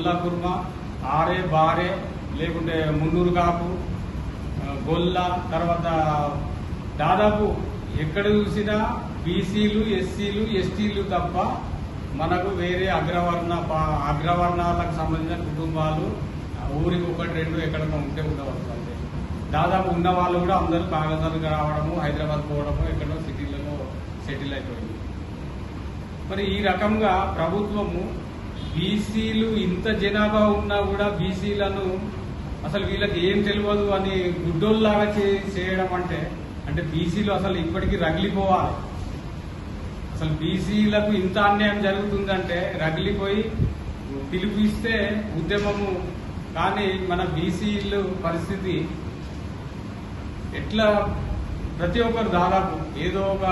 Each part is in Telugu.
గొల్లా కుర్మా ఆరే బారే లేకుంటే మున్నూరు కాపు గొల్ల తర్వాత దాదాపు ఎక్కడ చూసినా బీసీలు ఎస్సీలు ఎస్టీలు తప్ప మనకు వేరే అగ్రవర్ణ అగ్రవర్ణాలకు సంబంధించిన కుటుంబాలు ఊరికి ఒకటి రెండు ఎక్కడన్నా ఉంటే ఉండవచ్చు అంతే. దాదాపు ఉన్న వాళ్ళు కూడా అందరూ కాగజాలకు రావడము హైదరాబాద్ పోవడము ఎక్కడో సిటీలలో సెటిల్ అయిపోయింది. మరి ఈ రకంగా ప్రభుత్వము బీసీలు ఇంత జనాభా ఉన్నా కూడా బీసీలను అసలు వీళ్ళకి ఏం తెలియదు అని గుడ్డోల్లాగా చేయడం అంటే అంటే బీసీలు అసలు ఇప్పటికీ రగిలిపోవాలి. అసలు బీసీలకు ఇంత అన్యాయం జరుగుతుందంటే రగిలిపోయి పిలిపిస్తే ఉద్యమము. కానీ మన బీసీలు పరిస్థితి ఎట్లా? ప్రతి ఒక్కరు దాదాపు ఏదో ఒక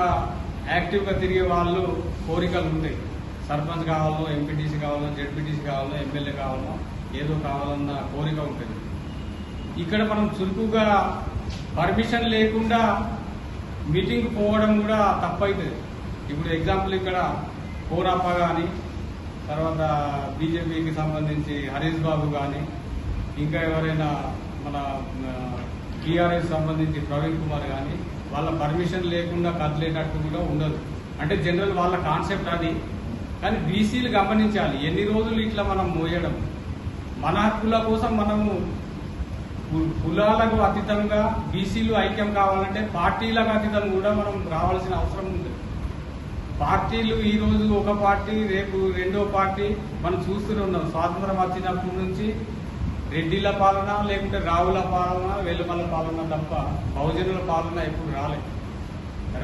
యాక్టివ్గా తిరిగే వాళ్ళు కోరికలు ఉంటాయి. సర్పంచ్ కావాలో ఎంపీటీసీ కావాలో జెడ్పీటీసీ కావాలో ఎమ్మెల్యే కావాలో ఏదో కావాలన్న కోరిక ఉంటుంది. ఇక్కడ మనం చురుకుగా పర్మిషన్ లేకుండా మీటింగ్ పోవడం కూడా తప్పవుతుంది ఇప్పుడు ఎగ్జాంపుల్ ఇక్కడ కోరాప కానీ తర్వాత బీజేపీకి సంబంధించి హరీష్ బాబు కానీ ఇంకా ఎవరైనా మన టీఆర్ఎస్ సంబంధించి ప్రవీణ్ కుమార్ కానీ వాళ్ళ పర్మిషన్ లేకుండా కదిలేటట్టు కూడా ఉండదు. అంటే జనరల్ వాళ్ళ కాన్సెప్ట్ అది. కానీ బీసీలు గమనించాలి ఎన్ని రోజులు ఇట్లా మనం మోయడం? మన హక్కుల కోసం మనము కులాలకు అతీతంగా బీసీలు ఐక్యం కావాలంటే పార్టీలకు అతీతం కూడా మనం రావాల్సిన అవసరం ఉంది. పార్టీలు ఈ రోజు ఒక పార్టీ రేపు రెండో పార్టీ మనం చూస్తూనే ఉన్నాం. స్వాతంత్రం వచ్చినప్పటి నుంచి రెడ్డిల పాలన లేకుంటే రావుల పాలన వెల్లుమల పాలన తప్ప బహుజనుల పాలన ఎప్పుడు రాలేదు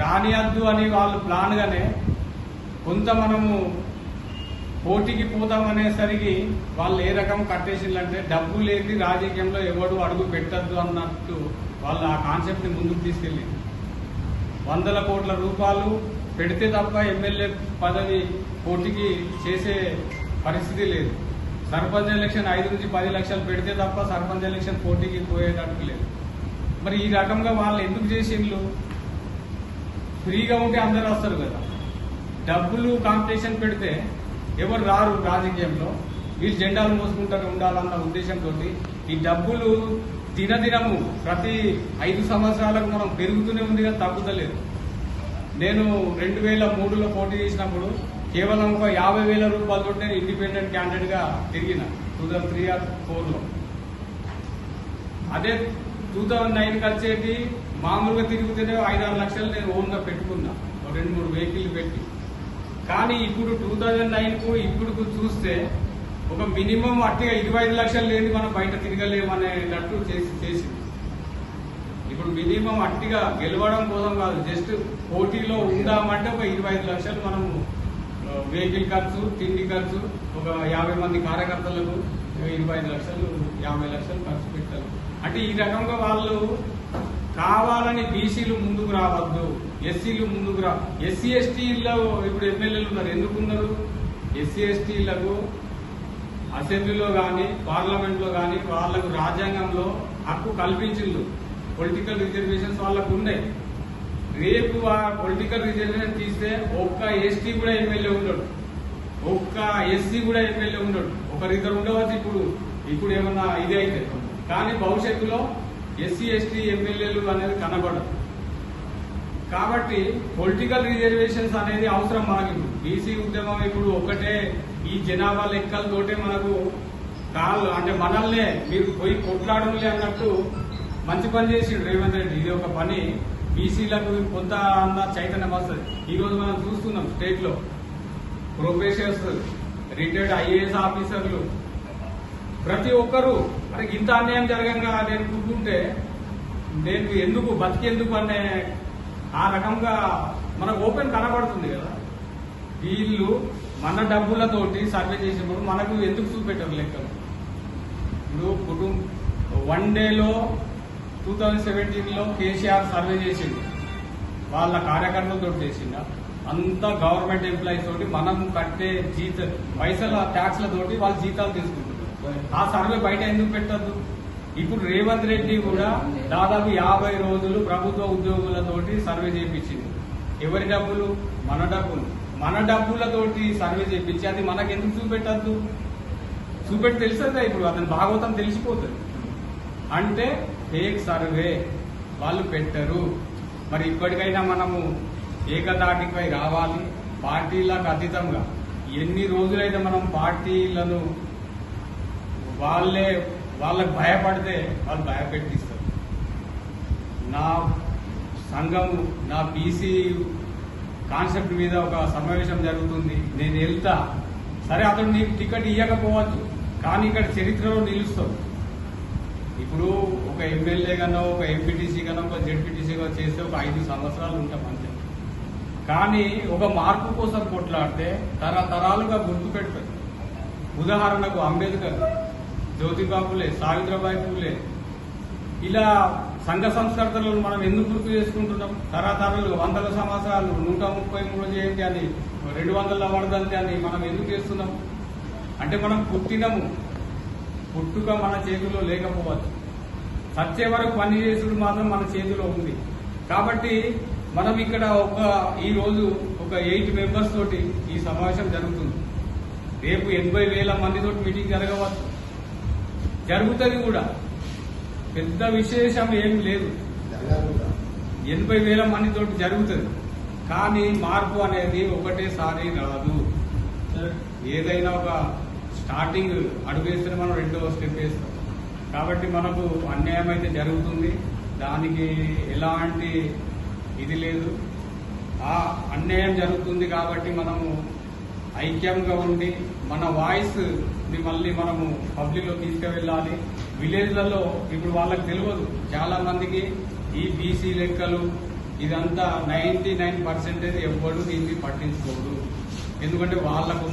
రానియద్దు అని వాళ్ళు ప్లాన్గానే కొంత మనము పోటీకి పోతామనేసరికి వాళ్ళు ఏ రకం కట్టేసిందంటే డబ్బు లేని రాజకీయంలో ఎవడు అడుగు పెట్టద్దు అన్నట్టు వాళ్ళు ఆ కాన్సెప్ట్ని ముందుకు తీసుకెళ్ళి వందల కోట్ల రూపాయలు పెడితే తప్ప ఎమ్మెల్యే పదవి పోటీకి చేసే పరిస్థితి లేదు. సర్పంచ్ ఎలక్షన్ ఐదు నుంచి పది లక్షలు పెడితే తప్ప సర్పంచ్ ఎలక్షన్ పోటీకి పోయేటట్టు లేదు. మరి ఈ రకంగా వాళ్ళు ఎందుకు చేసిండ్రు? ఫ్రీగా ఉంటే అందరూ వస్తారు కదా. డబ్బులు కాంపిటీషన్ పెడితే ఎవరు రారు రాజకీయంలో? వీళ్ళు జెండాలు మోసుకుంటారు ఉండాలన్న ఉద్దేశంతో ఈ డబ్బులు దినదినము ప్రతి ఐదు సంవత్సరాలకు మనం పెరుగుతూనే ఉంది కానీ తగ్గుతలేదు. నేను రెండు వేల మూడులో పోటీ చేసినప్పుడు కేవలం ఒక యాభై వేల రూపాయలతో నేను ఇండిపెండెంట్ క్యాండిడేట్గా తిరిగిన టూ థౌజండ్ త్రీ ఆర్ ఫోర్లో. అదే టూ థౌజండ్ నైన్ వచ్చేది మామూలుగా తిరుగుతూనే ఐదారు లక్షలు నేను ఓన్గా పెట్టుకున్నా. రెండు మూడు వెహికల్ పెట్టి. కానీ ఇప్పుడు టూ థౌజండ్ నైన్కు ఇప్పుడు చూస్తే ఒక మినిమం అట్టిగా ఇరవై ఐదు లక్షలు లేని మనం బయట తిరగలేమనేటట్టు చేసి చేసింది ఇప్పుడు మినిమం అట్టిగా గెలవడం కోసం కాదు జస్ట్ పోటీలో ఉందామంటే ఒక ఇరవై ఐదు లక్షలు మనము వెహికల్ ఖర్చు తిండి ఖర్చు ఒక యాభై మంది కార్యకర్తలకు ఇరవై ఐదు లక్షలు యాభై లక్షలు ఖర్చు పెట్టాలి అంటే ఈ రకంగా వాళ్ళు కావాలని బీసీలు ముందుకు రావద్దు. ఎస్సీలు ముందుకు రా. ఎస్సీ ఎస్టీలో ఇప్పుడు ఎమ్మెల్యేలు ఉన్నారు. ఎందుకు ఉన్నారు ఎస్సీ ఎస్టీలకు అసెంబ్లీలో కానీ పార్లమెంట్లో కానీ వాళ్ళకు రాజ్యాంగంలో హక్కు కల్పించిండు పొలిటికల్ రిజర్వేషన్స్ వాళ్ళకు ఉన్నాయి. రేపు ఆ పొలిటికల్ రిజర్వేషన్ తీస్తే ఒక్క ఎస్టీ కూడా ఎమ్మెల్యే ఉండడు. ఒక్క ఎస్సీ కూడా ఎమ్మెల్యే ఉండడు. ఒకరిద్దరు ఉండవచ్చు ఇప్పుడు. ఇప్పుడు ఏమన్నా ఇది అయితే. కానీ భవిష్యత్తులో ఎస్సీ ఎస్టీ ఎమ్మెల్యేలు అనేది కనబడదు. కాబట్టి పొలిటికల్ రిజర్వేషన్స్ అనేది అవసరం మనకి ఇప్పుడు. బీసీ ఉద్యమం ఇప్పుడు ఒకటే ఈ జనాభా లెక్కలతోటే మనకు కాళ్ళు అంటే మనల్నే మీరు పోయి కొట్లాడలే అన్నట్టు మంచి పని చేసిండు రేవంత్ రెడ్డి. ఇది ఒక పని. బీసీలకు కొంత అన్న చైతన్యం వస్తుంది. ఈరోజు మనం చూస్తున్నాం స్టేట్లో ప్రొఫెసర్స్ రిటైర్డ్ ఐఏఎస్ ఆఫీసర్లు ప్రతి ఒక్కరూ అరే ఇంత అన్యాయం జరగంగా నేను కూర్చుంటే నేను ఎందుకు బతికెందుకు అనే ఆ రకంగా మనకు ఓపెన్ కనబడుతుంది కదా. వీళ్ళు మన డబ్బులతోటి సర్వే చేసినప్పుడు మనకు ఎందుకు చూపెట్టారు లెక్కలు? ఇప్పుడు కుటుంబ వన్ డేలో టూ థౌజండ్ సెవెంటీన్లో కేసీఆర్ సర్వే చేసిండు. వాళ్ళ కార్యకర్తలతో చేసిండ? అంతా గవర్నమెంట్ ఎంప్లాయీస్ తోటి మనం కట్టే జీత పైసల ట్యాక్స్లతోటి వాళ్ళు జీతాలు తీసుకుంటారు ఆ సర్వే బయట ఎందుకు పెట్టద్దు? ఇప్పుడు రేవంత్ రెడ్డి కూడా దాదాపు యాభై రోజులు ప్రభుత్వ ఉద్యోగులతోటి సర్వే చేయించింది ఎవరి డబ్బులు? మన డబ్బులు. మన డబ్బులతోటి సర్వే చేయించి అది మనకెందుకు చూపెట్టద్దు? చూపెట్టి తెలుస్తుందా ఇప్పుడు అతని భాగవతం తెలిసిపోతుంది. అంటే ఫేక్ సర్వే వాళ్ళు పెట్టరు. మరి ఇప్పటికైనా మనము ఏకతాటిపై రావాలి పార్టీలకు అతీతంగా. ఎన్ని రోజులైతే మనం పార్టీలను వాళ్ళే వాళ్ళకి భయపడితే వాళ్ళు భయపెట్టిస్తారు నా సంఘము నా బీసీ కాన్సెప్ట్ మీద ఒక సమావేశం జరుగుతుంది. నేను వెళ్తా. సరే అతను నీకు టికెట్ ఇవ్వకపోవచ్చు కానీ ఇక్కడ చరిత్రలో నిలుస్తావు ఇప్పుడు ఒక ఎమ్మెల్యే కన్నా ఒక ఎంపీటీసీ కన్నా ఒక జెడ్పీటీసీ చేస్తే ఒక ఐదు సంవత్సరాలు ఉంటాం అంతే. కానీ ఒక మార్పు కోసం కొట్లాడితే తరతరాలుగా గుర్తుపెట్టారు ఉదాహరణకు అంబేద్కర్. జ్యోతిబాబులే సావిత్రబాయి పూలే. ఇలా సంఘ సంస్కర్తలను మనం ఎందుకు గుర్తు చేసుకుంటున్నాం? తరతరాలు వందల సంవత్సరాలు నూట ముప్పై మూడు జయంతి అని రెండు వందల వరదంతి అని మనం ఎందుకు చేస్తున్నాం? అంటే మనం పుట్టినము పుట్టుక మన చేతిలో లేకపోవచ్చు. సచ్చే వరకు పని చేసుడు మాత్రం మన చేతిలో ఉంది. కాబట్టి మనం ఇక్కడ ఒక ఈ రోజు ఒక ఎయిట్ మెంబర్స్ తోటి ఈ సమావేశం జరుగుతుంది. రేపు ఎనభై వేల మందితో మీటింగ్ జరగవచ్చు. జరుగుతుంది కూడా. పెద్ద విశేషం ఏం లేదు. ఎనభై వేల మందితో జరుగుతుంది. కానీ మార్పు అనేది ఒకటేసారి రాదు ఏదైనా ఒక స్టార్టింగ్ అడుగు వేస్తేనే మనం రెండవ స్టెప్ వేస్తాం. కాబట్టి మనకు అన్యాయం అయితే జరుగుతుంది. దానికి ఎలాంటి ఇది లేదు. ఆ అన్యాయం జరుగుతుంది కాబట్టి మనము ఐక్యంగా ఉండి మన వాయిస్ని మళ్ళీ మనము పబ్లిక్లో తీసుకువెళ్ళాలి. విలేజ్లలో ఇప్పుడు వాళ్ళకి తెలియదు. చాలా మందికి ఈ బీసీ లెక్కలు ఇదంతా నైన్టీ నైన్ పర్సెంటేజ్ ఎవ్వడు దీన్ని పట్టించుకోడు. ఎందుకంటే వాళ్ళకు